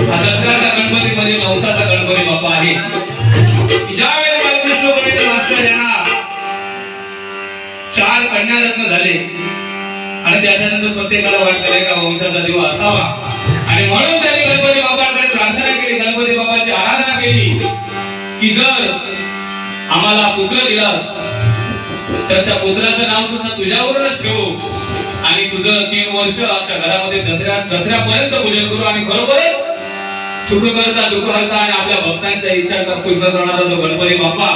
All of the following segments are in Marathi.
हा दसऱ्याचा गणपती म्हणजे नवसाचा गणपती बाप्पा आहे. ज्या वेळेला बालकृष्ण गणेश मास्तर यांना चार कन्यारत्न झाले. आणि त्याच्यानंतर प्रत्येकाला वाटतं का वंशाचा दिवा असावा. आणि म्हणून त्यांनी गणपती बाप्पाकडे प्रार्थना केली गणपती बाप्पाची आराधना केली की जर आम्हाला पुत्र दिलास तर त्या पुत्राचं नाव सुद्धा तुझ्यावरच ठेवू. आणि तुझं तीन वर्ष आमच्या घरामध्ये दसऱ्या दसऱ्यापर्यंत पूजन करू. आणि खरोखरच सुख करता दुःख करता आणि आपल्या भक्तांचा इच्छा पूर्ण करणारा तो गणपती बाप्पा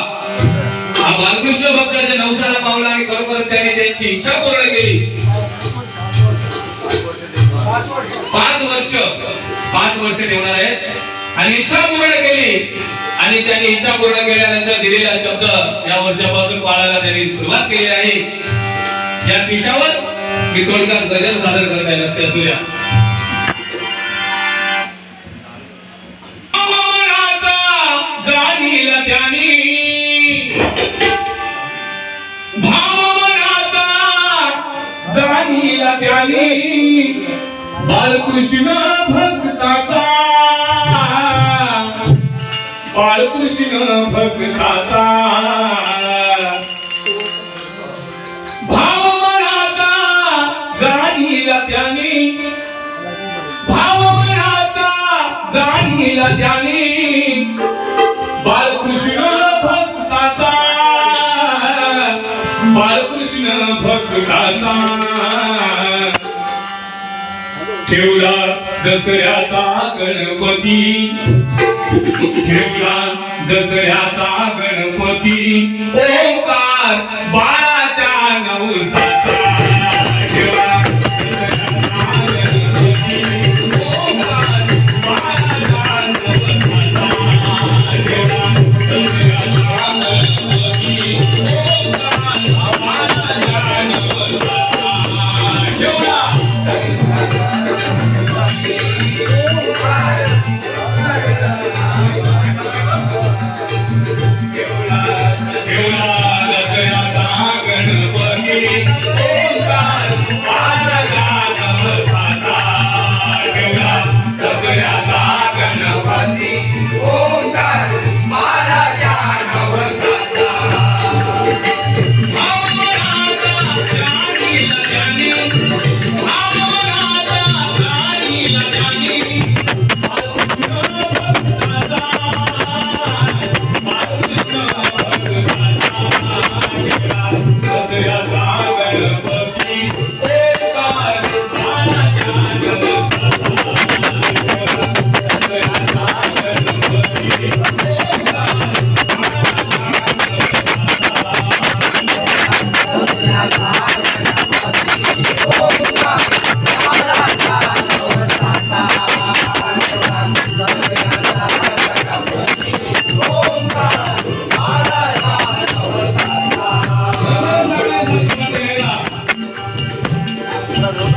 हा बालकृष्ण भक्ताच्या नवसाला पावला आणि खरोखरच त्यांनी त्यांची इच्छा पूर्ण केली. पाच वर्ष पाच वर्ष ठेवणार आहेत. आणि इच्छा पूर्ण केली. आणि त्यांनी इच्छा पूर्ण केल्यानंतर दिलेला शब्द या वर्षापासून पाळायला त्यांनी सुरुवात केली आहे. या पिशावर मी थोडक्यात गजल सादर करताय लक्ष असू द्या जाणील त्यानी. भाव मनाचा जाणील त्यानी. बालकृष्ण भक्ताचा. बालकृष्ण भक्ताचा. भाव मनाचा जाणील त्यानी. भाव मनाचा जाणील त्यानी. बालकृष्ण ठेवला दसऱ्याचा गणपती. ठेवला दसऱ्याचा गणपती. ओंकार बाळ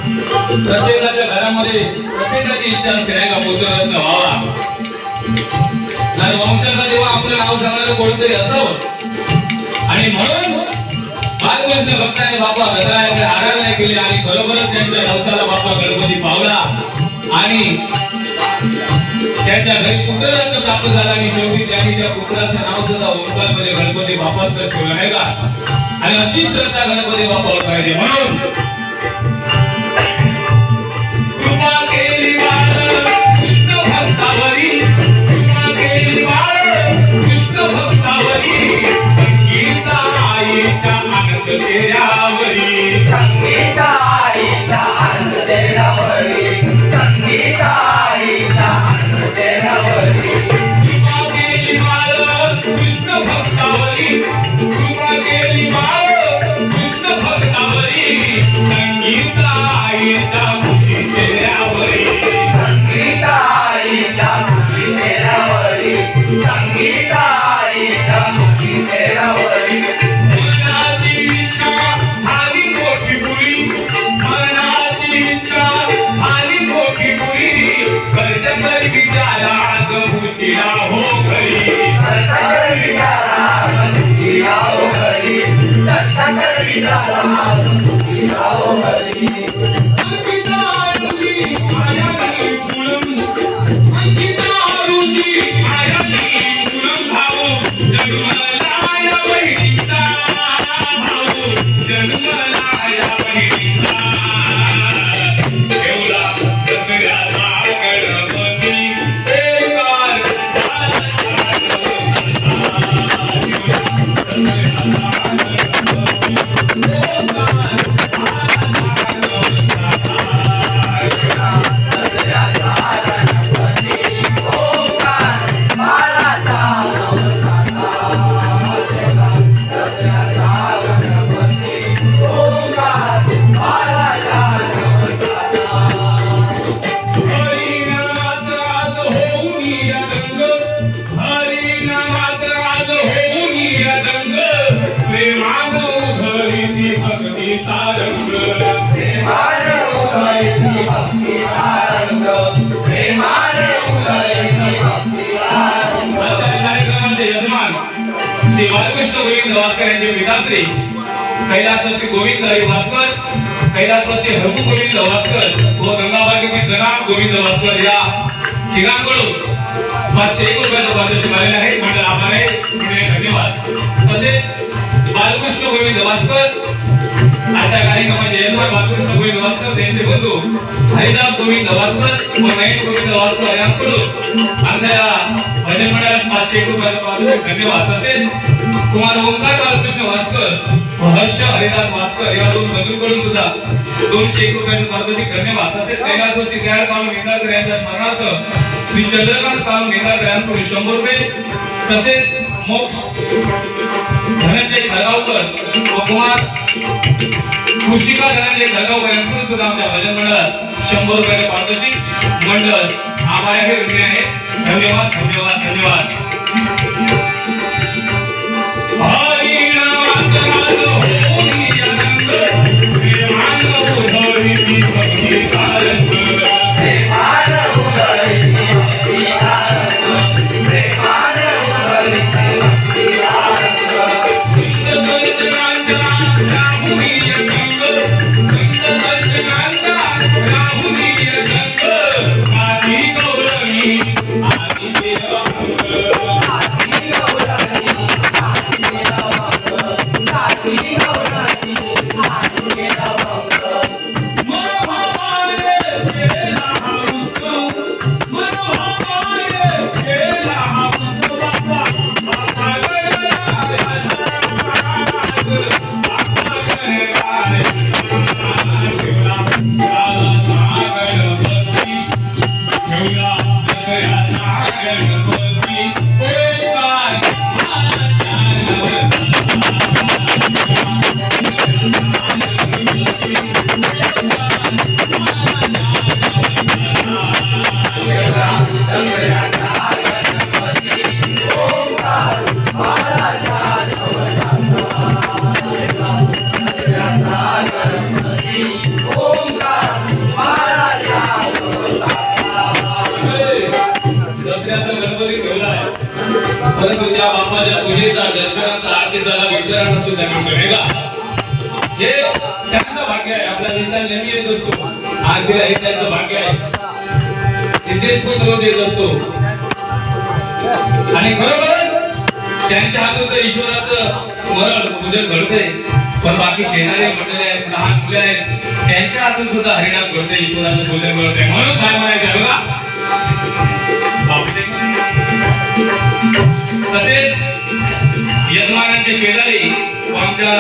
प्रत्येकाच्या घरामध्ये प्रत्येकाची इच्छा असते नाही का? पुत्ररत्न व्हावा आणि वंशाचा जेव्हा आपलं नाव सांगायला कोणतरी असावं आणि म्हणून बालकृष्ण भक्ताने बाप्पा गजरायाकडे आराधना केली आणि बरोबरच त्यांच्या नवसाला बाप्पा गणपती पावला. आणि त्यांच्या घरी पुत्ररत्न प्राप्त झाला आणि शेवटी त्यांनी त्या पुत्राचं नाव सुद्धा ओंकारमध्ये गणपती बाप्पाच ठेवलं नाही का? आणि अशी श्रद्धा गणपती बापावर पाहिजे म्हणून आईच्या आनंद संगीता दत्ताकर विचारा पारितोषिक कैलासवरती गोविंद हरी भास्कर कैलासवरती हरमू गोविंद भास्कर व गंगाबाई जनाब गोविंद भास्कर या तिघांकडून. पाचशे एक रुपयाचं पारितोषिक आलेलं आहे म्हणजे आभार आहे. धन्यवाद. तसेच बालकृष्ण गोविंद भास्कर आजच्या कार्यक्रमाचे यजमान बालकृष्ण गोविंद भास्कर त्यांचे बंधू हरिदास गोविंद भास्कर व नयन गोविंद भास्कर यांकडून आमच्या भजन पाचशे एक धन्यवाद. तसेच ओंकार बालकृष्ण हर्ष हरिदास या दोन बंधूंकडून सुद्धा दोनशे एक रुपयाचं पारितोषिक धन्यवाद. तसेच कैलासवरती यांच्या स्मरणार्थ श्री चंद्रकांत काम मेंदारकर यांकडून शंभर रुपये. तसेच मोक्ष धनंजय खळगावकर व कुमार कृषिका धनंजय यांकडून सुद्धा आमच्या भजन मंडळात शंभर रुपयाचे पारितोषिक मंडळ आभार आहे. धन्यवाद धन्यवाद धन्यवाद. सुद्धा मिळतो का हे त्यांचं भाग्य आहे. नेहमी येत असतो. हे त्यांचं भाग्य आहे. सिद्धेश पण रोज येत असतो. आणि खरोखरच त्यांच्या हातून तर ईश्वराचं स्मरण पूजन घडते. पण बाकी शेजारी मंडळी आहेत लहान मुले आहेत त्यांच्या हातून सुद्धा हरिणाम घडते ईश्वराचं पूजन घडते. म्हणून काय म्हणायचं बघा. तसेच यजमानांचे शेजारी आमच्या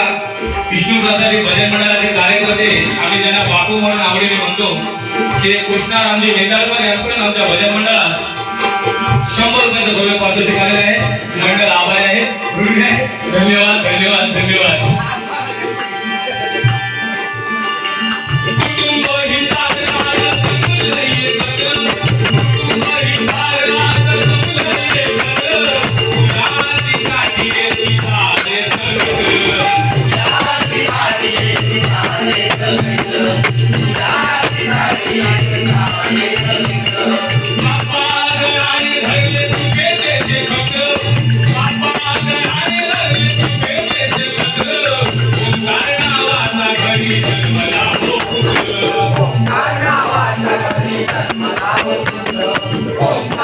विष्णू प्रसादी भजन मंडळाचे कार्यकर्ते आम्ही त्यांना बापू म्हणून आवडीने म्हणतो. ते कृष्णा रामजी मेंदारकर यांकडून आमच्या भजन मंडळात शंभर रुपयाचं भव्य पात्र शिकायला Oh,